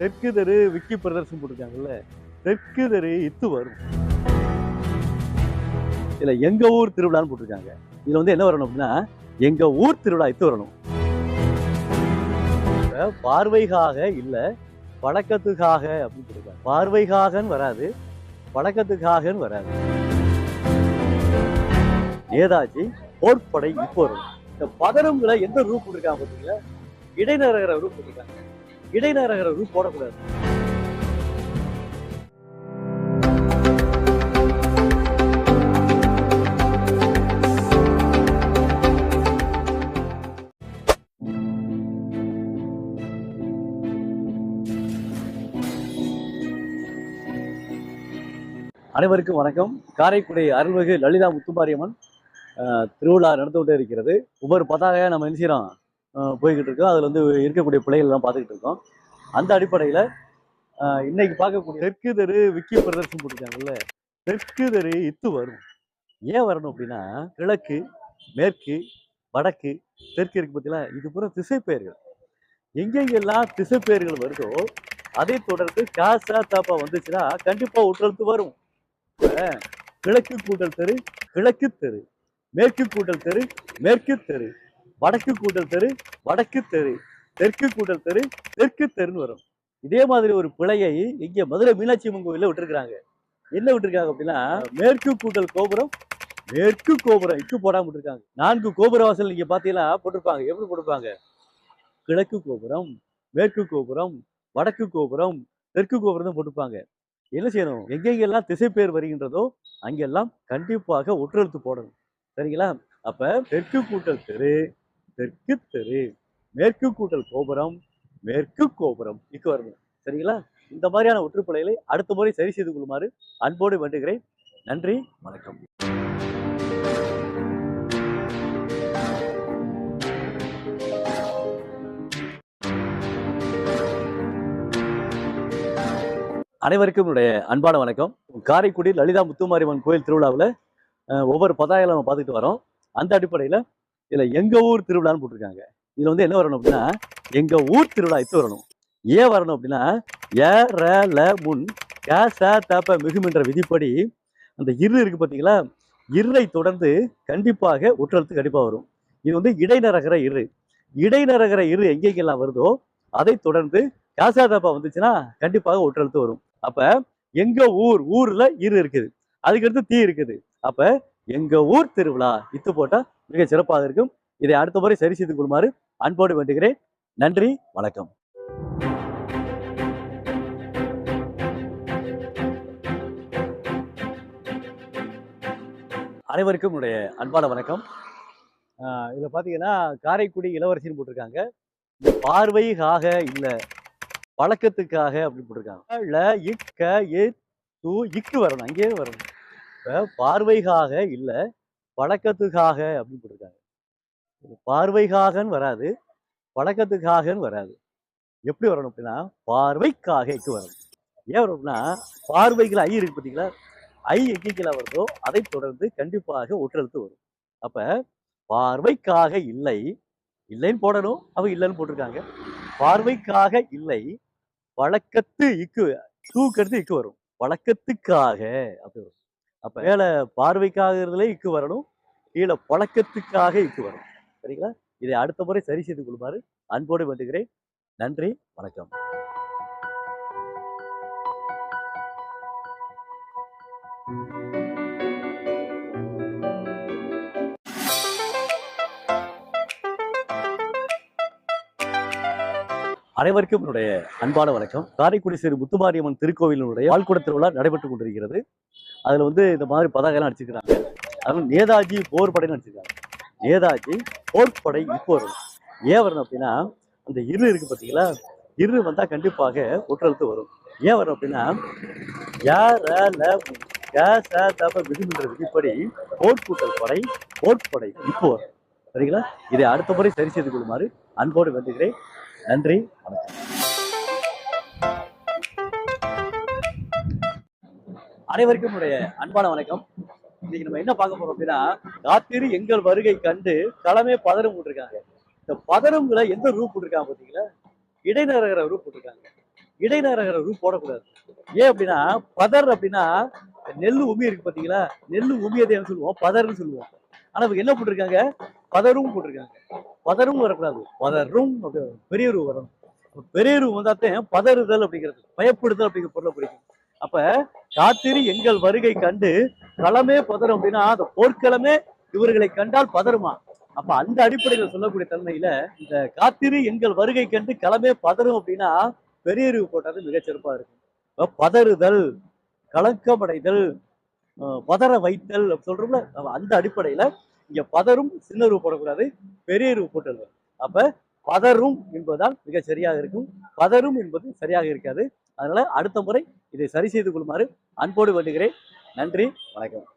தெற்கு தெரு விக்கி பிரதர்சனம் போட்டிருக்காங்கல்ல தெற்கு தெரு இத்து வரும். இல்ல எங்க ஊர் திருவிழான்னு போட்டிருக்காங்க. இதுல வந்து என்ன வரணும் அப்படின்னா எங்க ஊர் திருவிழா இத்து வரணும். பார்வைக்காக இல்ல பழக்கத்துக்காக அப்படின்னு போட்டிருக்காங்க பார்வைக்காகன்னு வராது பழக்கத்துக்காகன்னு வராது. நேதாஜி போர்ப்படை இப்போ வரும் இந்த பதனங்களை எந்த ரூப் போட்டிருக்காங்க பார்த்தீங்களா இடைநரகர ரூப் போட்டிருக்காங்க. இடைநரகர போடக்கூடாது. அனைவருக்கும் வணக்கம். காரைக்குடி அருள்மிகு லலிதா முத்துமாரியம்மன் திருவிழா நடந்து கொண்டே இருக்கிறது. ஒவ்வொரு பதாகையாக நம்ம என்ன செய்கிறோம் போய்கிட்டு இருக்கோம் அதில் வந்து இருக்கக்கூடிய பிள்ளைகள் எல்லாம் பார்த்துக்கிட்டு இருக்கோம். அந்த அடிப்படையில் இன்னைக்கு பார்க்கக்கூடிய தெற்கு தெரு விக்கி பிரதர்சனம் போட்டிருக்காங்கல்ல தெற்கு தெரு இத்து வரும். ஏன் வரணும் அப்படின்னா கிழக்கு மேற்கு வடக்கு தெற்கு இருக்கு பார்த்தீங்களா இது பூரா திசைப்பெயர்கள். எங்கெங்கெல்லாம் திசைப்பெயர்கள் வருதோ அதை தொடர்ந்து காசா தாப்பா வந்துச்சுன்னா கண்டிப்பாக ஒற்றெழுத்து வரும். கிழக்கு கூட்டல் தெரு கிழக்கு தெரு மேற்கு கூட்டல் தெரு மேற்கு தெரு. வடக்கு கூட்டல் தெரு வடக்கு தெரு தெற்கு கூட்டல் தெரு தெற்கு தெருன்னு வரும். இதே மாதிரி ஒரு பிழையை இங்க மதுரை மீனாட்சி அம்மன் கோயில்ல விட்டுருக்காங்க என்ன விட்டுருக்காங்க அப்படின்னா மேற்கு கூட்டல் கோபுரம் மேற்கு கோபுரம் இக்கு போடாம விட்டுருக்காங்க. நான்கு கோபுர வாசல் நீங்க பாத்தீங்கன்னா போட்டிருப்பாங்க. எப்படி போட்டிருப்பாங்க? கிழக்கு கோபுரம் மேற்கு கோபுரம் வடக்கு கோபுரம் தெற்கு கோபுரம் தான் போட்டிருப்பாங்க. என்ன செய்யணும்? எங்கெங்கெல்லாம் திசை பேர் வருகின்றதோ அங்கெல்லாம் கண்டிப்பாக ஒற்றெழுத்து போடணும். சரிங்களா? அப்ப தெற்கு கூட்டல் தெரு தெற்கு தெரு மேற்கு கூட்டல் கோபுரம் மேற்கு கோபுரம் இக்கு வரணும் சரிங்களா? இந்த மாதிரியான ஒற்றுப்பிழைகளை அடுத்த முறை சரி செய்து கொள்ளுமாறு அன்போடு வேண்டுகிறேன். நன்றி வணக்கம். அனைவருக்கும் என்னுடைய அன்பான வணக்கம். காரைக்குடி லலிதா முத்துமாரியம்மன் கோயில் திருவிழாவில் ஒவ்வொரு பதாகைகளை நம்ம பார்த்துட்டு வரோம். அந்த அடிப்படையில் இதில் எங்கள் ஊர் திருவிழான்னு போட்டிருக்காங்க. இதில் வந்து என்ன வரணும் அப்படின்னா எங்கள் ஊர் திருவிழா இத்து வரணும். ஏன் வரணும் அப்படின்னா ஏ ர ல முன் கே ச தப்ப மிகுமின்ற விதிப்படி அந்த இரு இருக்கு பார்த்தீங்களா இருளை தொடர்ந்து கண்டிப்பாக ஒற்றெழுத்து கண்டிப்பாக வரும். இது வந்து இடைநரகிற இரு. இடைநரகிற இரு எங்கெங்கெல்லாம் வருதோ அதை தொடர்ந்து காசாதாப்பா வந்துச்சுன்னா கண்டிப்பாக ஒற்றெழுத்து வரும். அப்ப எங்க ஊர் ஊர்ல இரு இருக்குது. அதுக்கடுத்து தீ இருக்குது. அப்ப எங்க ஊர் திருவிழா இத்து போட்டா மிக சிறப்பாக இருக்கும். இதை அடுத்த முறை சரி செய்து கொள்ளுமாறு அன்போடு வேண்டுகிறேன். நன்றி வணக்கம். அனைவருக்கும் என்னுடைய அன்பான வணக்கம். ஆஹ் இதுல பாத்தீங்கன்னா காரைக்குடி இளவரசின்னு போட்டிருக்காங்க. இந்த பார்வைக்காக இல்ல பழக்கத்துக்காக அப்படின்னு போட்டிருக்காங்க. ல இக்க ஏ தூ இக்கு வரணும் அங்கேயே வரணும். இப்ப பார்வைக்காக இல்ல பழக்கத்துக்காக அப்படின்னு போட்டிருக்காங்க. பார்வைக்காகன்னு வராது பழக்கத்துக்காகன்னு வராது. எப்படி வரணும் அப்படின்னா பார்வைக்காகக்கு வரணும். ஏன் வரும் அப்படின்னா பார்வைகள் ஐ இருக்கு பார்த்தீங்களா? ஐ எக்கிக்கலா வருதோ அதை தொடர்ந்து கண்டிப்பாக ஒற்றெழுத்து வரும். அப்ப பார்வைக்காக இல்லை இல்லைன்னு போடணும் அவ இல்லைன்னு போட்டிருக்காங்க. பார்வைக்காக இல்லை வழக்கத்து இக்கு தூக்கிறது இக்கு வரும். வழக்கத்துக்காக அப்படி வரும். அப்ப மேலே பார்வைக்காகிறதுலே இக்கு வரணும் கீழே பழக்கத்துக்காக இக்கு வரணும். சரிங்களா? இதை அடுத்த முறை சரி செய்து கொள்ளுமாறு அன்போடு வேண்டுகிறேன். நன்றி வணக்கம். அனைவருக்கும் என்னுடைய அன்பான வணக்கம். காரைக்குடி சிறு முத்துமாரியம்மன் திருக்கோவிலினுடைய பால்குட திருவிழா நடைபெற்றுக் கொண்டிருக்கிறது. அதுல வந்து இந்த மாதிரி பதாகைலாம் அடிச்சிருக்கிறாங்க. அதுவும் நேதாஜி போர் படைன்னு அடிச்சிருக்காங்க. நேதாஜி போர்ப்படை இப்போ வரும் ஏன் வரணும் அப்படின்னா அந்த இரு இருக்கு பார்த்தீங்களா இரு வந்தா கண்டிப்பாக ஒற்றெழுத்து வரும். ஏன் வரும் அப்படின்னா யார் விதிமன்ற விதிப்படி போர்க்கூட்டல் படை போர்ப்படை இப்போ சரிங்களா? இதை அடுத்த முறை சரி செய்து கொள்ளுமாறு அன்போடு வேண்டுகிறேன். நன்றி. வணக்கம் அனைவருக்கும் உடைய அன்பான வணக்கம். இன்னைக்கு நம்ம என்ன பார்க்க போறோம் அப்படின்னா காத்திரு எங்கள் வருகை கண்டு களமே பதறும் போட்டிருக்காங்க. இந்த பதறும்ல எந்த ரூப் போட்டிருக்காங்க பாத்தீங்களா இடைநரகர ரூப் போட்டிருக்காங்க. இடைநரகர ரூப் போடக்கூடாது. ஏன் அப்படின்னா பதர் அப்படின்னா நெல் உமி இருக்கு பாத்தீங்களா நெல் உமியதேன்னு சொல்லுவோம் பதர்னு சொல்லுவோம். ஆனா இவங்க என்ன போட்டிருக்காங்க? பதரும் போட்டிருக்காங்க. பதரும் வரக்கூடாது. பதரும் வரும். பெரிய ரூ வரணும். பெரிய ரூ வந்தாத்தான் பதறுதல் அப்படிங்கிறது. பயப்படுதல் அப்படிங்கிற பொருளை பிடிக்கும். அப்ப காத்திரி எங்கள் வருகை கண்டு களமே பதறும் அப்படின்னா அந்த போர்க்களமே இவர்களை கண்டால் பதறுமா? அப்ப அந்த அடிப்படையில் சொல்லக்கூடிய தன்மையில இந்த காத்திரி எங்கள் வருகை கண்டு களமே பதறும் அப்படின்னா பெரிய அறிவு போட்டது மிகச்சிறப்பா இருக்கும். பதறுதல் கலக்கமடைதல் பதற வைத்தல் அப்படி சொல்றோம்ல அந்த அடிப்படையில இங்க பதரும் சின்ன போடக்கூடாது பெரிய ரூ அப்ப பதரும் என்பதுதான் மிக சரியாக இருக்கும். பதரும் என்பது சரியாக இருக்காது. அதனால அடுத்த முறை இதை சரி செய்து கொள்ளுமாறு அன்போடு வேண்டுகிறேன். நன்றி வணக்கம்.